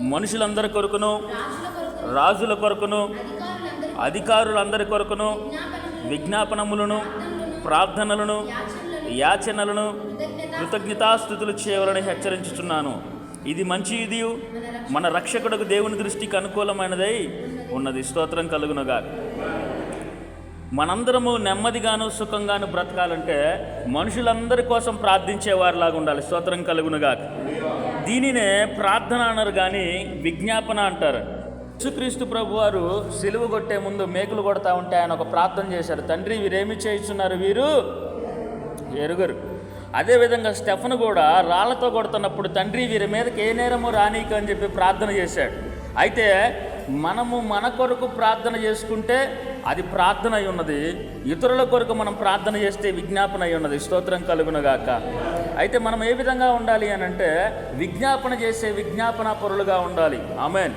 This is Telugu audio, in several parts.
మనుషులందరి కొరకును రాజుల కొరకును అధికారులందరి కొరకును విజ్ఞాపనములను ప్రార్థనలను యాచనలను కృతజ్ఞతాస్థుతులు చేయవాలని హెచ్చరించుచున్నాను. ఇది మంచి ఇది మన రక్షకుడకు దేవుని దృష్టికి అనుకూలమైనదై ఉన్నది. స్తోత్రం కలుగునగా. మనందరము నెమ్మదిగాను సుఖంగాను బ్రతకాలంటే మనుషులందరి కోసం ప్రార్థించేవారిలాగా ఉండాలి స్తోత్రం కలుగునుగాక దీనినే ప్రార్థన అన్నారు కానీ విజ్ఞాపన అంటారు. యేసుక్రీస్తు ప్రభు వారు సిలువ కొట్టే ముందు మేకులు కొడతా ఉంటే ఆయన ఒక ప్రార్థన చేశారు. తండ్రి వీరేమి చేయిస్తున్నారు వీరు? ఎరుగరు. అదేవిధంగా స్టెఫన్ కూడా రాళ్ళతో కొడుతున్నప్పుడు తండ్రి వీరి మీదకి ఏ నేరము రానీక అని చెప్పి ప్రార్థన చేశాడు. అయితే మనము మన కొరకు ప్రార్థన చేసుకుంటే అది ప్రార్థన అయి ఉన్నది. ఇతరుల కొరకు మనం ప్రార్థన చేస్తే విజ్ఞాపన అయి ఉన్నది. స్తోత్రం కలుగునగాక అయితే మనం ఏ విధంగా ఉండాలి అని అంటే విజ్ఞాపన చేసే విజ్ఞాపన పరులుగా ఉండాలి. ఆమెన్.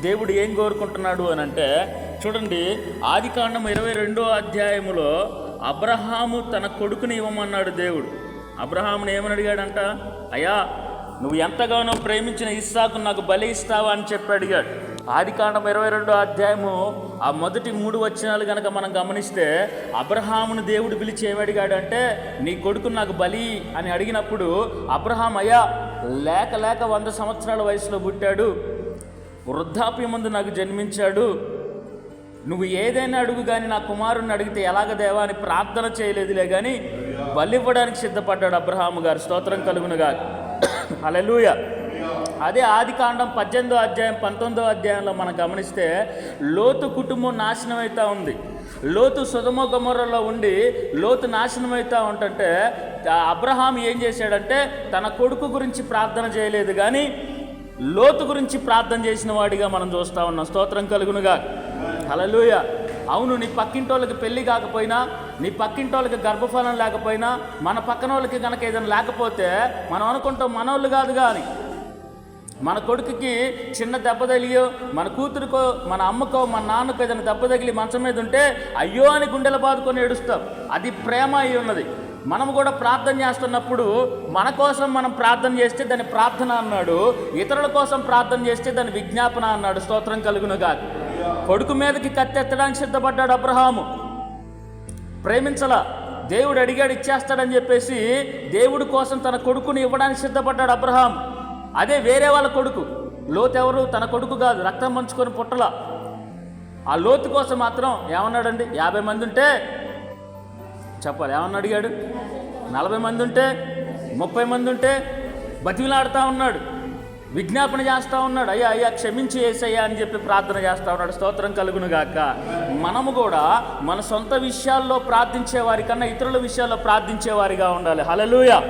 దేవుడు ఏం కోరుకుంటున్నాడు అని అంటే చూడండి ఆది కాండం ఇరవై రెండో అధ్యాయములో అబ్రహాము తన కొడుకుని ఇవ్వమన్నాడు దేవుడు. అబ్రహాముని ఏమని అడిగాడంట? అయ్యా నువ్వు ఎంతగానో ప్రేమించిన ఇస్సాకు నాకు బలి ఇస్తావా అని చెప్పి అడిగాడు. ఆదికాండం ఇరవై రెండో అధ్యాయము ఆ మొదటి మూడు వచనాలు కనుక మనం గమనిస్తే అబ్రహామును దేవుడు పిలిచి ఏమి అంటే నీ కొడుకు నాకు బలి అని అడిగినప్పుడు అబ్రహాం అయ్యా లేక లేక వంద సంవత్సరాల వయసులో పుట్టాడు వృద్ధాప్యమందు నాకు జన్మించాడు నువ్వు ఏదైనా అడుగు కానీ నా కుమారుణ్ణి అడిగితే ఎలాగ దేవా అని ప్రార్థన చేయలేదులే కానీ బలివ్వడానికి సిద్ధపడ్డాడు అబ్రహాము గారు. స్తోత్రం కలుగునుగా అలెలుయ అదే ఆది కాండం పద్దెనిమిదో అధ్యాయం పంతొమ్మిదో అధ్యాయంలో మనం గమనిస్తే లోతు కుటుంబం నాశనం అవుతా ఉంది. లోతు సుధమ గమొర్రలో ఉండి లోతు నాశనం అవుతా ఉంటుంటే అబ్రహాం ఏం చేశాడంటే తన కొడుకు గురించి ప్రార్థన చేయలేదు కానీ లోతు గురించి ప్రార్థన చేసిన వాడిగా మనం చూస్తా ఉన్నాం. స్తోత్రం కలుగునుగా. హలలుయ అవును నీ పక్కింటోళ్ళకి పెళ్ళి కాకపోయినా నీ పక్కింటోళ్ళకి గర్భఫలం లేకపోయినా మన పక్కన వాళ్ళకి కనుక ఏదైనా లేకపోతే మనం అనుకుంటాం మనోళ్ళు కాదు కానీ మన కొడుకుకి చిన్న దెబ్బ తగిలియో మన కూతురుకో మన అమ్మకో మన నాన్నకో ఏదైనా దెబ్బ తగిలి మంచం మీద ఉంటే అయ్యో అని గుండెలు బాదుకొని ఏడుస్తాం. అది ప్రేమ అయి ఉన్నది. మనం కూడా ప్రార్థన చేస్తున్నప్పుడు మన కోసం మనం ప్రార్థన చేస్తే దాన్ని ప్రార్థన అన్నాడు ఇతరుల కోసం ప్రార్థన చేస్తే దాన్ని విజ్ఞాపన అన్నాడు స్తోత్రం కలుగునుగా కొడుకు మీదకి కత్తెత్తడానికి సిద్ధపడ్డాడు అబ్రహాము. ప్రేమించలా. దేవుడు అడిగాడు ఇచ్చేస్తాడని చెప్పేసి దేవుడి కోసం తన కొడుకుని ఇవ్వడానికి సిద్ధపడ్డాడు అబ్రహాం అదే వేరే వాళ్ళ కొడుకు. లోతు ఎవరు? తన కొడుకు కాదు. రక్తం పంచుకొని పుట్టల. ఆ లోతు కోసం మాత్రం ఏమన్నాడండి? యాభై మంది ఉంటే చెప్పాలి. ఏమన్నా అడిగాడు? నలభై మంది ఉంటే ముప్పై మంది ఉంటే బతిమిలాడుతూ ఉన్నాడు. విజ్ఞాపన చేస్తూ ఉన్నాడు. అయ్యా అయ్యా క్షమించి వేసయ్యా అని చెప్పి ప్రార్థన చేస్తూ ఉన్నాడు. స్తోత్రం కలుగును గాక. మనము కూడా మన సొంత విషయాల్లో ప్రార్థించేవారి కన్నా ఇతరుల విషయాల్లో ప్రార్థించేవారిగా ఉండాలి. హలలుయ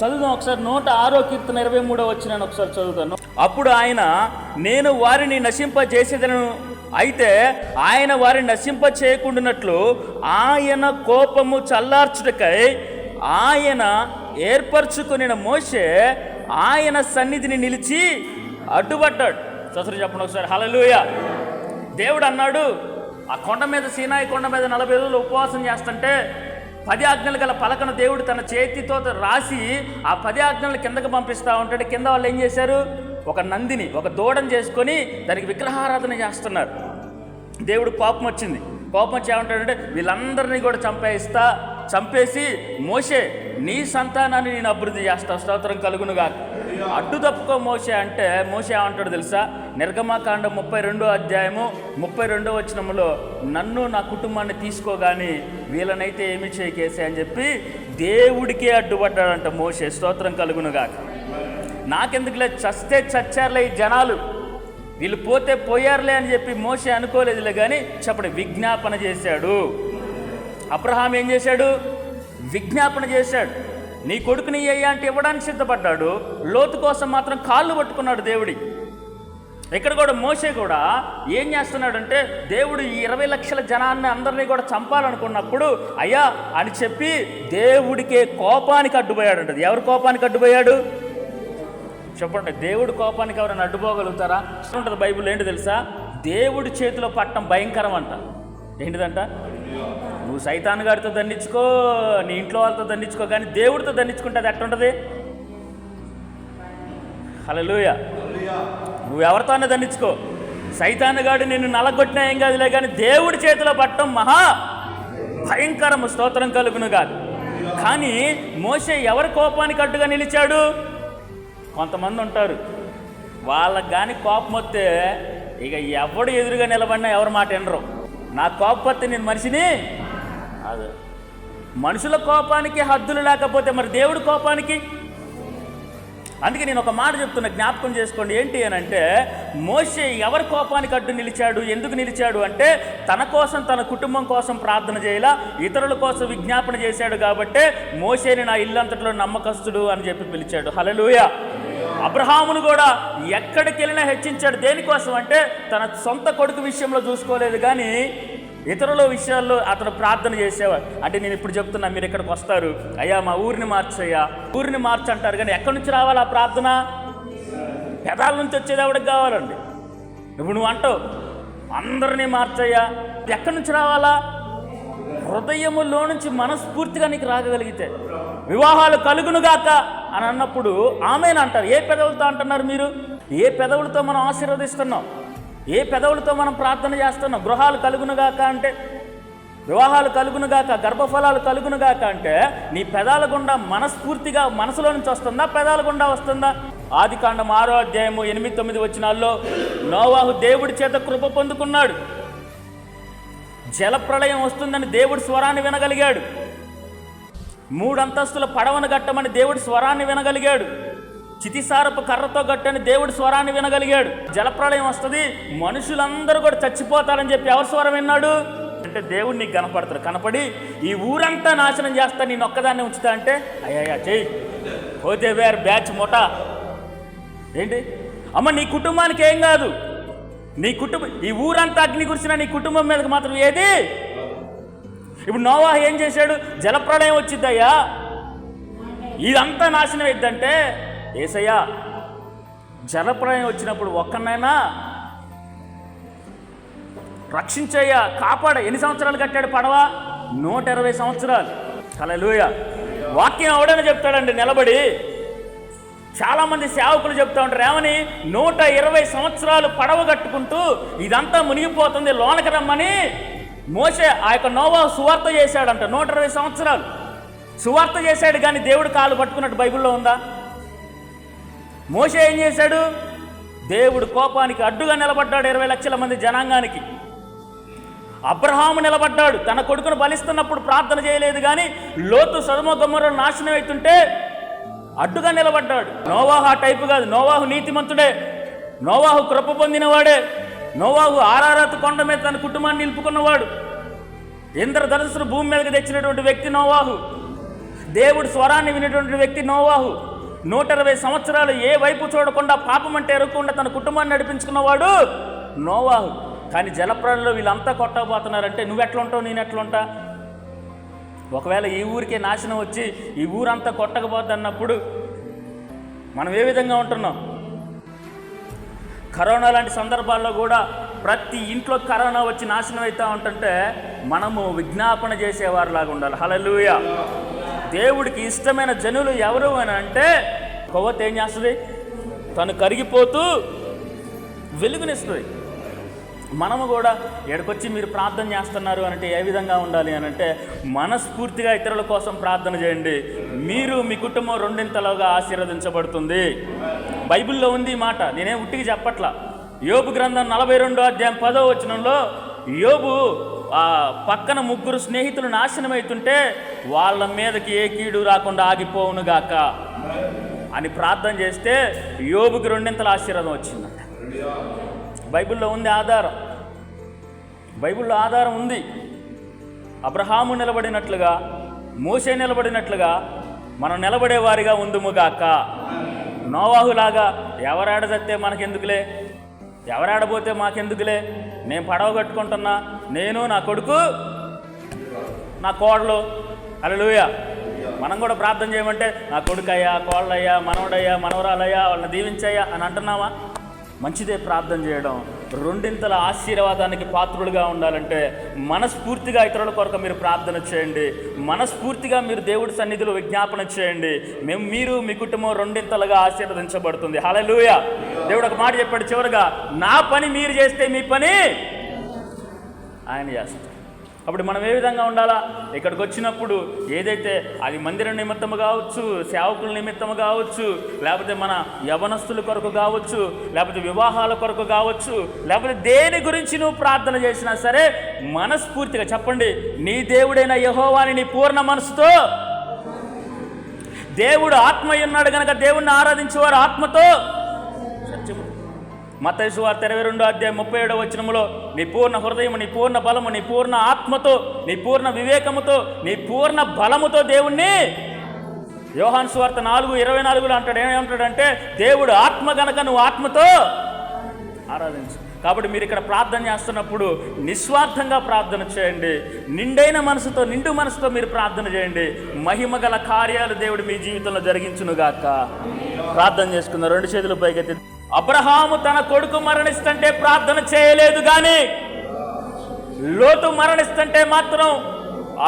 చదువుదాం ఒకసారి. నూట ఆరో కీర్తన ఇరవై మూడో వచ్చినాను ఒకసారి చదువుతాను. అప్పుడు ఆయన నేను వారిని నశింపజేసేదను. అయితే ఆయన వారిని నశింప చేయకుండానట్లు ఆయన కోపము చల్లార్చుటకై ఆయన ఏర్పరచుకుని మోసే ఆయన సన్నిధిని నిలిచి అడ్డుపడ్డాడు. చదువు చెప్పండి ఒకసారి. హలలుయ దేవుడు అన్నాడు ఆ కొండ మీద సీనాయి కొండ మీద నలభై రోజులు ఉపవాసం చేస్తుంటే పది ఆజ్ఞలు గల పలకను దేవుడు తన చేతితో రాసి ఆ పది ఆజ్ఞలు కిందకు పంపిస్తూ ఉంటాడు. కింద వాళ్ళు ఏం చేశారు? ఒక నందిని ఒక దూడను చేసుకొని దానికి విగ్రహారాధన చేస్తున్నారు. దేవుడు కోపం వచ్చింది. కోపం వచ్చి ఏమంటాడంటే వీళ్ళందరినీ కూడా చంపేస్తా చంపేసి మోసే నీ సంతానాన్ని నేను అభివృద్ధి చేస్తా. స్తోత్రం కలుగునుగా అడ్డు తప్పుకో మోసే అంటే మోసే ఏమంటాడు తెలుసా? నిర్గమాకాండ ముప్పై రెండో అధ్యాయము ముప్పై రెండో వచనములో నన్ను నా కుటుంబాన్ని తీసుకోగాని వీళ్ళనైతే ఏమి చేయకేసే అని చెప్పి దేవుడికే అడ్డుపడ్డాడంట మోసే స్తోత్రం కలుగునుగా నాకెందుకులే? చస్తే చచ్చారులే ఈ జనాలు. వీళ్ళు పోతే పోయారులే అని చెప్పి మోసే అనుకోలేదులే కానీ చెప్పడు విజ్ఞాపన చేశాడు. అబ్రహాం ఏం చేశాడు? విజ్ఞాపన చేశాడు. నీ కొడుకుని అయ్యా అంటే ఇవ్వడానికి సిద్ధపడ్డాడు? లోతు కోసం మాత్రం కాళ్ళు పట్టుకున్నాడు దేవుడి. ఇక్కడ కూడా మోసే కూడా ఏం చేస్తున్నాడంటే దేవుడు ఈ ఇరవై లక్షల జనాన్ని అందరినీ కూడా చంపాలనుకున్నప్పుడు అయ్యా అని చెప్పి దేవుడికే కోపానికి అడ్డుపోయాడు అంటది ఎవరి కోపానికి అడ్డుపోయాడు? చెప్పండి దేవుడి కోపానికి ఎవరైనా అడ్డుపోగలుగుతారా? ఉంటుంది బైబిల్? ఏంటి తెలుసా? దేవుడి చేతిలో పట్టడం భయంకరం అంట ఏంటిదంట? నువ్వు సైతాన్ గారితో దండించుకో నీ ఇంట్లో వాళ్ళతో దండించుకో కానీ దేవుడితో దండించుకుంటే అది ఎట్టుంటుంది హలోయ నువ్వెవరితోనే దండించుకో. సైతానుగాడు నిన్ను నలగొట్టినా ఏం కాదులే కానీ దేవుడి చేతిలో పట్టడం మహా భయంకరము స్తోత్రం కలుగును కాదు కానీ మోసే ఎవరి కోపానికి అడ్డుగా నిలిచాడు? కొంతమంది ఉంటారు. వాళ్ళకి కానీ కోపం వస్తే ఇక ఎవడు ఎదురుగా నిలబడినా ఎవరి మాట వినరు. నా కోపం వస్తే నేను మనిషిని అది మనుషుల కోపానికి హద్దులు లేకపోతే మరి దేవుడి కోపానికి అందుకే నేను ఒక మాట చెప్తున్న జ్ఞాపకం చేసుకోండి. ఏంటి అని అంటే మోషే ఎవరి కోపానికి అడ్డు నిలిచాడు ఎందుకు నిలిచాడు అంటే తన కోసం తన కుటుంబం కోసం ప్రార్థన చేయాల ఇతరుల కోసం విజ్ఞాపన చేశాడు కాబట్టే మోషేని నా ఇల్లంతట్లో నమ్మకస్తుడు అని చెప్పి పిలిచాడు. హలలుయ అబ్రహామును కూడా ఎక్కడికి వెళ్ళినా హెచ్చించాడు. దేనికోసం అంటే తన సొంత కొడుకు విషయంలో చూసుకోలేదు కానీ ఇతరుల విషయాల్లో అతను ప్రార్థన చేసేవాడు. అంటే నేను ఇప్పుడు చెప్తున్నా మీరు ఇక్కడికి వస్తారు. అయ్యా మా ఊరిని మార్చయ్యా. ఊరిని మార్చంటారు కానీ ఎక్కడి నుంచి రావాలి ఆ ప్రార్థన? పెదాల నుంచి వచ్చేది ఎవడికి కావాలండి? ఇప్పుడు నువ్వు అంటావు అందరినీ మార్చయ్యా. ఎక్కడి నుంచి రావాలా? హృదయములో నుంచి మనస్ఫూర్తిగా నీకు రాగలిగితే వివాహాలు కలుగునుగాక అని అన్నప్పుడు ఆమెను అంటారు. ఏ పెదవులతో అంటున్నారు మీరు? ఏ పెదవులతో మనం ఆశీర్వదిస్తున్నాం? ఏ పెదవులతో మనం ప్రార్థన చేస్తున్నాం? గృహాలు కలుగునుగాక అంటే వివాహాలు కలుగునుగాక గర్భఫలాలు కలుగునుగాక అంటే నీ పెదాల గుండా మనస్ఫూర్తిగా మనసులో నుంచి వస్తుందా? పెదాల గుండా వస్తుందా? ఆది కాండం ఆరో అధ్యాయము ఎనిమిది తొమ్మిది వచ్చినాల్లో నోవాహు దేవుడి చేత కృప పొందుకున్నాడు. జలప్రళయం వస్తుందని దేవుడి స్వరాన్ని వినగలిగాడు. మూడు అంతస్తుల పడవను కట్టమని దేవుడి స్వరాన్ని వినగలిగాడు. చితిసారపు కర్రతో కట్టని దేవుడి స్వరాన్ని వినగలిగాడు. జలప్రళయం వస్తుంది మనుషులందరూ కూడా చచ్చిపోతారని చెప్పి ఎవరి స్వరం విన్నాడు? అంటే దేవుడు నీకు కనపడతాడు. కనపడి ఈ ఊరంతా నాశనం చేస్తా నేను ఒక్కదాన్ని ఉంచుతా అంటే అయ్యా చెయ్యి. పోతే వేర్ బ్యాచ్ మొటా. ఏంటి? అమ్మ నీ కుటుంబానికి ఏం కాదు? నీ కుటుంబం ఈ ఊరంతా అగ్ని కురిసిన నీ కుటుంబం మీదకి మాత్రం ఏది? ఇప్పుడు నోవా ఏం చేశాడు? జలప్రళయం వచ్చిద్దయ్యా. ఇదంతా నాశనం అయిద్దంటే ఏసయ్యా జలప్రళయం వచ్చినప్పుడు ఒక్కనైనా రక్షించయ్యా కాపాడ. ఎన్ని సంవత్సరాలు కట్టాడు పడవ? నూట ఇరవై సంవత్సరాలు. కలలుయ వాక్యం ఎవడైనా చెప్తాడండి? నిలబడి. చాలామంది సేవకులు చెప్తా ఉంటారు ఏమని? నూట ఇరవై సంవత్సరాలు పడవ కట్టుకుంటూ ఇదంతా మునిగిపోతుంది లోనకి రమ్మని. మోసే ఆ యొక్క నోవా సువార్త చేశాడంట నూట ఇరవై సంవత్సరాలు. సువార్త చేశాడు కానీ దేవుడు కాలు పట్టుకున్నట్టు బైబిల్లో ఉందా? మోసే ఏం చేశాడు? దేవుడు కోపానికి అడ్డుగా నిలబడ్డాడు ఇరవై లక్షల మంది జనాంగానికి. అబ్రహాము నిలబడ్డాడు తన కొడుకును బలిస్తున్నప్పుడు ప్రార్థన చేయలేదు కానీ లోతు సదుమ గమ్మరు నాశనం అవుతుంటే అడ్డుగా నిలబడ్డాడు. నోవాహు ఆ టైపు కాదు నోవాహు నీతిమంతుడే. నోవాహు కృప పొందినవాడే. నోవాహు ఆరారత్ కొండ మీద తన కుటుంబాన్ని నిలుపుకున్నవాడు. ఇంద్రధనుసును భూమి మీదకి తెచ్చినటువంటి వ్యక్తి నోవాహు. దేవుడు స్వరాన్ని వినేటువంటి వ్యక్తి నోవాహు. నూట ఇరవై సంవత్సరాలు ఏ వైపు చూడకుండా పాపం అంటే ఎరగకుండా తన కుటుంబాన్ని నడిపించుకున్నవాడు నోవాహు. కానీ జలప్రాణంలో వీళ్ళంతా కొట్టబోతున్నారంటే నువ్వు ఎట్లా ఉంటావు నేను ఎట్లా ఉంటా ఒకవేళ ఈ ఊరికే నాశనం వచ్చి ఈ ఊరంతా కొట్టకపోద్ది అన్నప్పుడు మనం ఏ విధంగా ఉంటున్నాం? కరోనా లాంటి సందర్భాల్లో కూడా ప్రతి ఇంట్లో కరోనా వచ్చి నాశనం అవుతా ఉంటుంటే మనము విజ్ఞాపన చేసేవారిలాగా ఉండాలి. హలలుయ దేవుడికి ఇష్టమైన జనులు ఎవరు అని అంటే కొవ్వొత్తి ఏం చేస్తుంది? తను కరిగిపోతూ వెలుగునిస్తుంది. మనము కూడా ఎక్కడికొచ్చి మీరు ప్రార్థన చేస్తున్నారు అంటే ఏ విధంగా ఉండాలి అని అంటే మనస్ఫూర్తిగా ఇతరుల కోసం ప్రార్థన చేయండి. మీరు మీ కుటుంబం రెండింతలుగా ఆశీర్వదించబడుతుంది. బైబిల్లో ఉంది ఈ మాట. నేనే ఉట్టికి చెప్పట్లా? యోబు గ్రంథం నలభై రెండో అధ్యాయం పదో వచనంలో యోబు ఆ పక్కన ముగ్గురు స్నేహితులు నాశనమవుతుంటే వాళ్ళ మీదకి ఏ కీడు రాకుండా ఆగిపోవునుగాక అని ప్రార్థన చేస్తే యోగుకి రెండింతల ఆశీర్వాదం వచ్చిందంట. బైబిల్లో ఉంది ఆధారం. బైబిల్లో ఆధారం ఉంది. అబ్రహాము నిలబడినట్లుగా మోసే నిలబడినట్లుగా మనం నిలబడేవారిగా ఉందుముగాక నోవాహులాగా ఎవరాడదత్తే మనకెందుకులే? ఎవరాడబోతే మాకెందుకులే? నేను పడవ కట్టుకుంటున్నా. నేను నా కొడుకు నా కోడలు. అలలుయ మనం కూడా ప్రార్థన చేయమంటే నా కొడుకయ్యా కోళ్ళయ్యా మనవడయ్యా మనవరాలయ్యా వాళ్ళని దీవించయ్యా అని అంటున్నావా? మంచిదే ప్రార్థన చేయడం. రెండింతల ఆశీర్వాదానికి పాత్రులుగా ఉండాలంటే మనస్ఫూర్తిగా ఇతరుల కొరకు మీరు ప్రార్థన చేయండి. మనస్ఫూర్తిగా మీరు దేవుడి సన్నిధిలో విజ్ఞాపన చేయండి. మేము మీరు మీ కుటుంబం రెండింతలుగా ఆశీర్వదించబడుతుంది. హలలుయ దేవుడు ఒక మాట చెప్పాడు చివరిగా నా పని మీరు చేస్తే మీ పని ఆయన చేస్తారు అప్పుడు మనం ఏ విధంగా ఉండాలా? ఇక్కడికి వచ్చినప్పుడు ఏదైతే అది మందిరం నిమిత్తము కావచ్చు సేవకుల నిమిత్తము కావచ్చు లేకపోతే మన యవనస్తుల కొరకు కావచ్చు లేకపోతే వివాహాల కొరకు కావచ్చు లేకపోతే దేని గురించి నువ్వు ప్రార్థన చేసినా సరే మనస్ఫూర్తిగా చెప్పండి. నీ దేవుడైన యహోవాని నీ పూర్ణ మనసుతో దేవుడు ఆత్మ ఉన్నాడు కనుక దేవుణ్ణి ఆరాధించేవారు ఆత్మతో మతైసు వార్త ఇరవై రెండో అధ్యాయం ముప్పై ఏడో వచనములో నీ పూర్ణ హృదయము నీ పూర్ణ బలము నీ పూర్ణ ఆత్మతో నీ పూర్ణ వివేకముతో నీ పూర్ణ బలముతో దేవుణ్ణి యోహాన్ సువార్త నాలుగు ఇరవై నాలుగులో అంటాడు. ఏమంటాడంటే దేవుడు ఆత్మ గనక నువ్వు ఆత్మతో ఆరాధించు. కాబట్టి మీరు ఇక్కడ ప్రార్థన చేస్తున్నప్పుడు నిస్వార్థంగా ప్రార్థన చేయండి. నిండైన మనసుతో నిండు మనసుతో మీరు ప్రార్థన చేయండి. మహిమ గల కార్యాలు దేవుడు మీ జీవితంలో జరిగించునుగాక. ప్రార్థన చేసుకుందాం. రెండు చేతులు పైకెత్తి అబ్రహాము తన కొడుకు మరణిస్తుంటే ప్రార్థన చేయలేదు కానీ లోతు మరణిస్తుంటే మాత్రం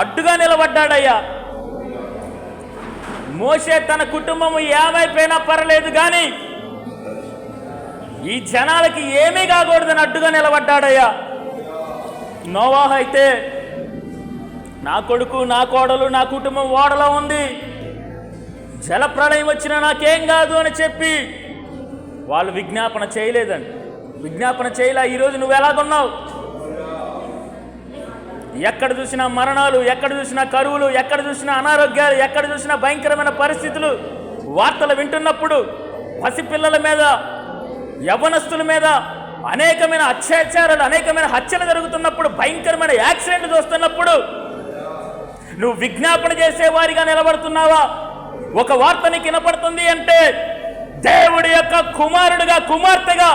అడ్డుగా నిలబడ్డాడయ్యా. మోసే తన కుటుంబము ఏమైపోయినా పర్లేదు కానీ ఈ జనాలకి ఏమీ కాకూడదని అడ్డుగా నిలబడ్డాడయ్యా. నోవాహ అయితే నా కొడుకు నా కోడలు నా కుటుంబం ఓడలో ఉంది. జలప్రళయం వచ్చినా నాకేం కాదు అని చెప్పి వాళ్ళు విజ్ఞాపన చేయలేదండి. విజ్ఞాపన చేయలే ఈరోజు నువ్వు ఎలాగున్నావు? ఎక్కడ చూసినా మరణాలు ఎక్కడ చూసినా కరువులు ఎక్కడ చూసినా అనారోగ్యాలు ఎక్కడ చూసినా భయంకరమైన పరిస్థితులు వార్తలు వింటున్నప్పుడు పసిపిల్లల మీద యవనస్తుల మీద అనేకమైన అత్యాచారాలు అనేకమైన హత్యలు జరుగుతున్నప్పుడు భయంకరమైన యాక్సిడెంట్లు చూస్తున్నప్పుడు నువ్వు విజ్ఞాపన చేసేవారిగా నిలబడుతున్నావా? ఒక వార్త నీకు వినపడుతుంది అంటే దేవుడి యొక్క కుమారుడిగా కుమార్తెగా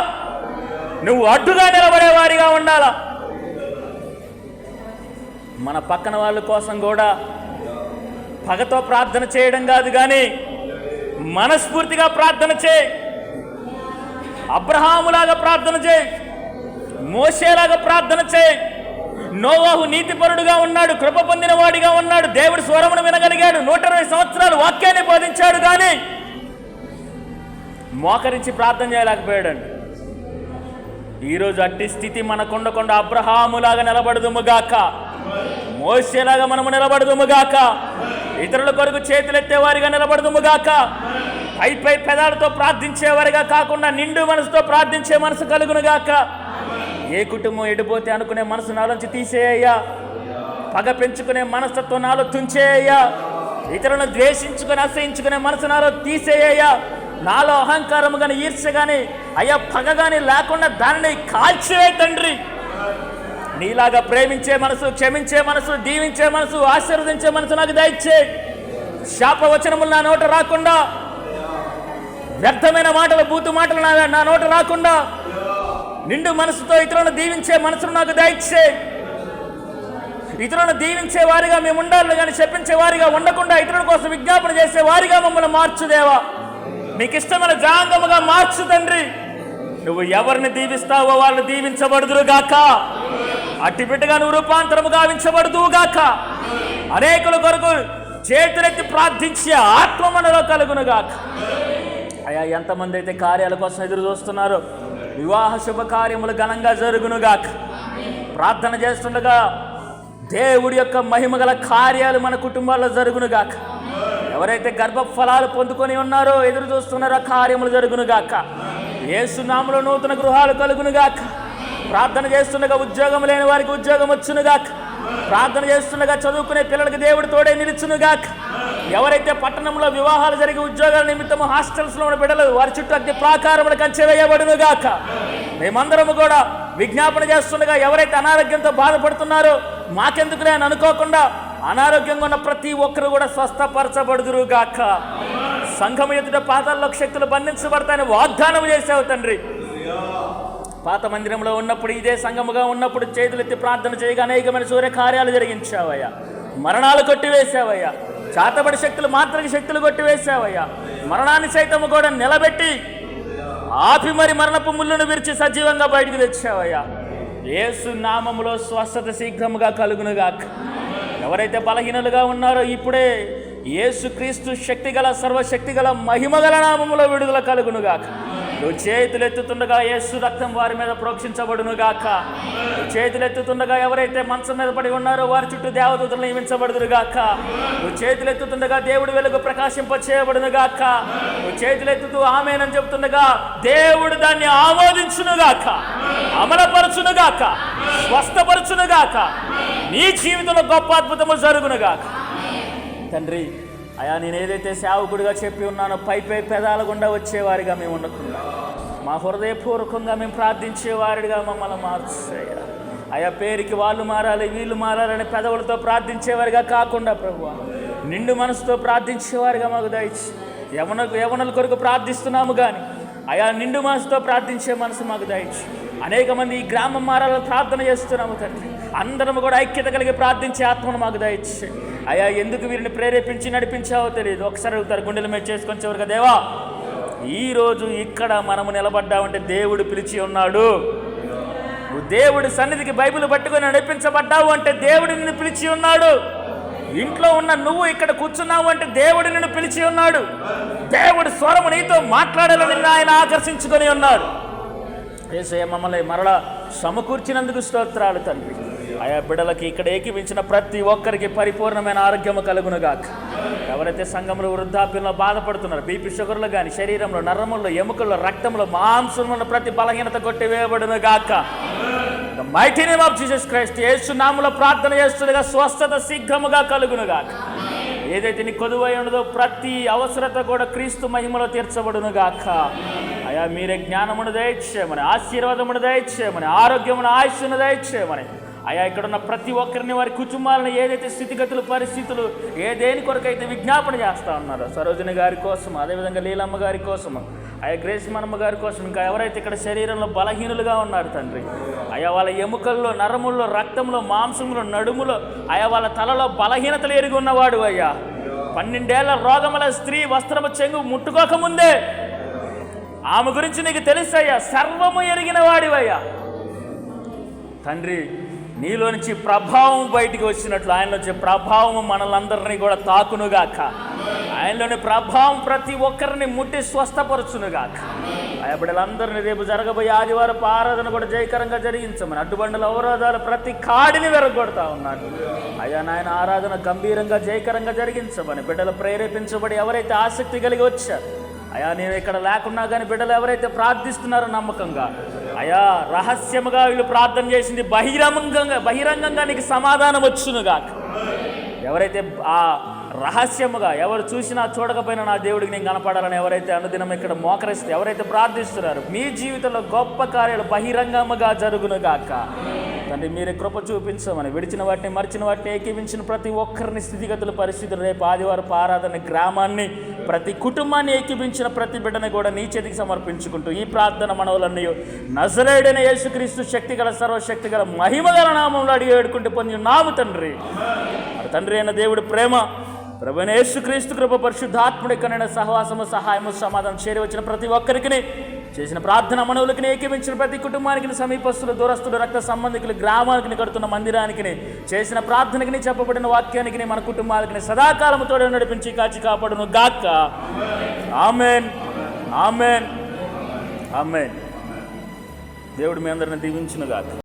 నువ్వు అడ్డుగా నిలబడేవారిగా ఉండాలా? మన పక్కన వాళ్ళ కోసం కూడా పగతో ప్రార్థన చేయడం కాదు కానీ మనస్ఫూర్తిగా ప్రార్థన చేయి. అబ్రహాములాగా ప్రార్థన చేయి. మోసేలాగా ప్రార్థన చేయి. నోవాహు నీతిపరుడుగా ఉన్నాడు కృప పొందిన వాడిగా ఉన్నాడు దేవుడు స్వరమును వినగలిగాడు నూట ఇరవై సంవత్సరాలు వాక్యాన్ని బోధించాడు కానీ మోకరించి ప్రార్థన చేయలేకపోయాడండి. ఈరోజు అట్టి స్థితి మనకుండకుండా అబ్రహాములాగా నిలబడదుముగాక. మోసేలాగా మనము నిలబడదుముగాక. ఇతరుల కొరకు చేతులెత్తేవారిగా నిలబడదుముగాక. పై పై పెదాలతో ప్రార్థించేవారిగా కాకుండా నిండు మనసుతో ప్రార్థించే మనసు కలుగునుగాక. ఏ కుటుంబం ఎడిపోతే అనుకునే మనసు నాలోంచి తీసేయ్యా. పగ పెంచుకునే మనస్తత్వం నాలో తుంచేయ్యా. ఇతరులను ద్వేషించుకుని అసహించుకునే మనసు నాలో తీసేయ్యా. నాలో అహంకారం కానీ ఈర్ష్య కానీ అయ్యా పగ కానీ లేకుండా దానిని కాల్చివే తండ్రి. నీలాగా ప్రేమించే మనసు క్షమించే మనసు దీవించే మనసు ఆశీర్వదించే మనసు నాకు దయచే శాపవచనములు నా నోట రాకుండా వ్యర్థమైన మాటలు బూతు మాటలు నా నా నోట రాకుండా నిండు మనసుతో ఇతరులను దీవించే మనసును నాకు దయచే ఇతరులను దీవించే వారిగా మేము ఉండాలి కానీ చెప్పించే వారిగా ఉండకుండా ఇతరుల కోసం విజ్ఞాపన చేసే వారిగా మమ్మల్ని మార్చుదేవా. నీకు ఇష్టమైన జాంగముగా మార్చు తండ్రి. నువ్వు ఎవరిని దీవిస్తావో వాళ్ళు దీవించబడుదురుగాక. అట్టి బిడ్డగా నువ్వు రూపాంతరము గావించబడుదువుగాక. అనేకుల కొరకు చేతులెత్తి ప్రార్థించే ఆత్మ మనలో కలుగునుగాక. అయ్యా ఎంతమంది అయితే కార్యాల కోసం ఎదురు చూస్తున్నారో. వివాహ శుభకార్యములు ఘనంగా జరుగునుగాక. ప్రార్థన చేస్తుండగా దేవుడి యొక్క మహిమగల కార్యాలు మన కుటుంబాల్లో జరుగునుగాక. ఎవరైతే గర్భఫలాలు పొందుకొని ఉన్నారో ఎదురు చూస్తున్నారో ఆ కార్యములు జరుగునుగాక. ఏసునాములో నూతన గృహాలు కలుగునుగాక. ప్రార్థన చేస్తుండగా ఉద్యోగం లేని వారికి ఉద్యోగం వచ్చునుగాక. ప్రార్థన చేస్తుండగా చదువుకునే పిల్లలకి దేవుడు తోడే నిలుచునుగాక. ఎవరైతే పట్టణంలో వివాహాలు జరిగి ఉద్యోగాల నిమిత్తము హాస్టల్స్లో ఉన్న బిడ్డలు వారి చుట్టూ అగ్ని ప్రాకారములు కంచెవేయబడునుగాక మేమందరము కూడా విజ్ఞాపన చేస్తుండగా ఎవరైతే అనారోగ్యంతో బాధపడుతున్నారో మాకెందుకు అని అనుకోకుండా అనారోగ్యంగా ఉన్న ప్రతి ఒక్కరు కూడా స్వస్థపరచబడుదురుగాక సంఘం ఎదుట పాతాల్లో శక్తులు బంధించబడతాయని వాగ్దానం చేసావు తండ్రి. పాత మందిరంలో ఉన్నప్పుడు ఇదే సంఘముగా ఉన్నప్పుడు చేతులెత్తి ప్రార్థన చేయగా అనేకమైన సూర్య కార్యాలు జరిగించావయ్యా. మరణాలు కొట్టివేశావయ్యా. చాతబడి శక్తులు మాత్రకి శక్తులు కొట్టివేశావయ్యా. మరణాన్ని సైతము కూడా నిలబెట్టి ఆపి మరి మరణపు ముళ్ళును విరిచి సజీవంగా బయటికి తెచ్చావయ్యా. ఏసు నామములో స్వస్థత శీఘ్రముగా కలుగునుగాక. ఎవరైతే బలహీనలుగా ఉన్నారో ఇప్పుడే యేసు క్రీస్తు శక్తిగల సర్వశక్తిగల మహిమగల నామములో విడుదల కలుగునుగాక. నువ్వు చేతులు ఎత్తుతుండగా యేసు రక్తం వారి మీద ప్రోక్షించబడును గాక నువ్వు చేతులు ఎత్తుతుండగా ఎవరైతే మంచం మీద పడి ఉన్నారో వారి చుట్టూ దేవదూతలు నియమించబడుదురుగాక. నువ్వు చేతులు ఎత్తుతుండగా దేవుడి వెలుగు ప్రకాశింప చేయబడునుగాక నువ్వు చేతులు ఎత్తుతూ ఆమెనని చెబుతుండగా దేవుడు దాన్ని ఆమోదించును గాక స్వస్థపరచునుగాక. గాక నీ జీవితంలో గొప్ప అద్భుతము జరుగునుగాక తండ్రి అయా నేను ఏదైతే సేవకుడిగా చెప్పి ఉన్నానో పై పై పెదాల గుండా వచ్చేవారిగా మేము ఉండకుండా మా హృదయపూర్వకంగా మేము ప్రార్థించేవారిగా మమ్మల్ని మార్చేయ అయా పేరుకి వాళ్ళు మారాలి వీళ్ళు మారాలని పెదవులతో ప్రార్థించేవారిగా కాకుండా ప్రభు నిండు మనసుతో ప్రార్థించేవారిగా మాకు దయచి యవన యవనల కొరకు ప్రార్థిస్తున్నాము కానీ అయా నిండు మనసుతో ప్రార్థించే మనసు మాకు దయచి. అనేక మంది ఈ గ్రామం మారాలని ప్రార్థన చేస్తున్నాము తండ్రి. అందరం కూడా ఐక్యత కలిగి ప్రార్థించే ఆత్మను మాకు దయచే అయ్యా ఎందుకు వీరిని ప్రేరేపించి నడిపించావో తెలియదు ఒకసారి అడుగుతారు గుండెల మీద చేసుకొని చివరిగా దేవా ఈరోజు ఇక్కడ మనము నిలబడ్డామంటే దేవుడు పిలిచి ఉన్నాడు. నువ్వు దేవుడి సన్నిధికి బైబిల్ పట్టుకొని నడిపించబడ్డావు అంటే దేవుడు నిన్ను పిలిచి ఉన్నాడు. ఇంట్లో ఉన్న నువ్వు ఇక్కడ కూర్చున్నావు అంటే దేవుడు నిన్ను పిలిచి ఉన్నాడు. దేవుడు స్వరము నీతో మాట్లాడాలని నిన్ను ఆయన ఆకర్షించుకొని ఉన్నాడు ఏసయ్య మమ్మల్ని మరలా సమకూర్చినందుకు స్తోత్రాలు తండ్రి. ఆయా బిడలకి ఇక్కడ ఏకీవించిన ప్రతి ఒక్కరికి పరిపూర్ణమైన ఆరోగ్యము కలుగునుగాక. ఎవరైతే సంఘంలో వృద్ధాప్యంలో బాధపడుతున్నారో బీపీ షుగర్లు కానీ శరీరంలో నరముల్లో ఎముకల్లో రక్తంలో మాంసంలో ఉన్న ప్రతి బలహీనత కొట్టివేయబడును గాక mighty name of Jesus Christ యేసు నామములో ప్రార్థన చేస్తుండగా స్వస్థత శీఘ్రముగా కలుగునుగాక. ఏదైతే నీ కొదువై ఉన్నదో ప్రతి అవసరత కూడా క్రీస్తు మహిమలో తీర్చబడును గాక అయా మీరే జ్ఞానమును దయచేయమని ఆశీర్వాదమును దయచేయమని ఆరోగ్యమును ఆయుష్ను దయచేయమని. అయా ఇక్కడ ఉన్న ప్రతి ఒక్కరిని వారి కుటుంబాలను ఏదైతే స్థితిగతులు పరిస్థితులు ఏ దేని కొరకైతే విజ్ఞాపన చేస్తా ఉన్నారో సరోజిని గారి కోసం అదేవిధంగా లీలమ్మ గారి కోసం అయా గ్రేస్మనమ్మ గారి కోసం ఇంకా ఎవరైతే ఇక్కడ శరీరంలో బలహీనులుగా ఉన్నారు తండ్రి అయా వాళ్ళ ఎముకల్లో నరముల్లో రక్తంలో మాంసంలో నడుములో అయా వాళ్ళ తలలో బలహీనతలు ఎరిగి ఉన్నవాడు అయ్యా. పన్నెండేళ్ళ రోగముల స్త్రీ వస్త్రము చెంగు ముట్టుకోకముందే ఆమె గురించి నీకు తెలుసయ్యా సర్వము ఎరిగిన వాడివయ్యా. తండ్రి నీలో నుంచి ప్రభావం బయటికి వచ్చినట్లు ఆయనలో వచ్చే ప్రభావం మనలందరినీ కూడా తాకునుగాక. ఆయనలోని ప్రభావం ప్రతి ఒక్కరిని ముట్టి స్వస్థపరచునుగాక. భయపడలందరినీ రేపు జరగబోయే ఆదివారం ఆరాధన కూడా జయకరంగా జరిగించమని అడ్డుబండల అవరోధాలు ప్రతి కాడిని వెరగొడతా ఉన్నాడు. అయ్యా నాయన ఆరాధన గంభీరంగా జయకరంగా జరిగించమని బిడ్డలు ప్రేరేపించబడి ఎవరైతే ఆసక్తి కలిగి వచ్చారు అయా నేను ఇక్కడ లేకున్నా కానీ బిడ్డలు ఎవరైతే ప్రార్థిస్తున్నారో నమ్మకంగా అయా రహస్యముగా వీళ్ళు ప్రార్థన చేసింది బహిరంగంగా బహిరంగంగా నీకు సమాధానం వచ్చునుగాక ఎవరైతే ఆ రహస్యముగా ఎవరు చూసినా చూడకపోయినా నా దేవుడికి నేను కనపడాలని ఎవరైతే అనుదినం ఇక్కడ మోకరిస్తే ఎవరైతే ప్రార్థిస్తున్నారు మీ జీవితంలో గొప్ప కార్యాలు బహిరంగముగా జరుగునుగాక తండ్రి మీరే కృప చూపించమని విడిచిన వాటిని మరిచిన వాటిని ఏకీవించిన ప్రతి ఒక్కరిని స్థితిగతుల పరిస్థితులు రేపు ఆదివారం ఆరాధన గ్రామాన్ని ప్రతి కుటుంబాన్ని ఏకీపించిన ప్రతి బిడ్డని కూడా నీ చేతికి సమర్పించుకుంటూ ఈ ప్రార్థన మనవులన్నీ నజరేడైన యేసుక్రీస్తు శక్తి గల మహిమగల గల నామంలో అడిగి వేడుకుంటూ పొంది నాము తండ్రి. తండ్రి అయిన దేవుడి ప్రేమ ప్రభువైన యేసుక్రీస్తు కృప పరిశుద్ధాత్ముడి కనైన సహవాసము సహాయము సమాధానం చేరి వచ్చిన ప్రతి ఒక్కరికి చేసిన ప్రార్థన మనవులకి ఏకీవించిన ప్రతి కుటుంబానికి సమీపస్తులు దూరస్తులు రక్త సంబంధికులు గ్రామానికి కడుతున్న మందిరానికి చేసిన ప్రార్థనకి చెప్పబడిన వాక్యానికి మన కుటుంబాలకి సదాకాలముతో నడిపించి కాచి కాపాడును గాక. ఆమెన్. ఆమెన్. ఆమెన్. దేవుడు మీ అందరిని దీవించును గాక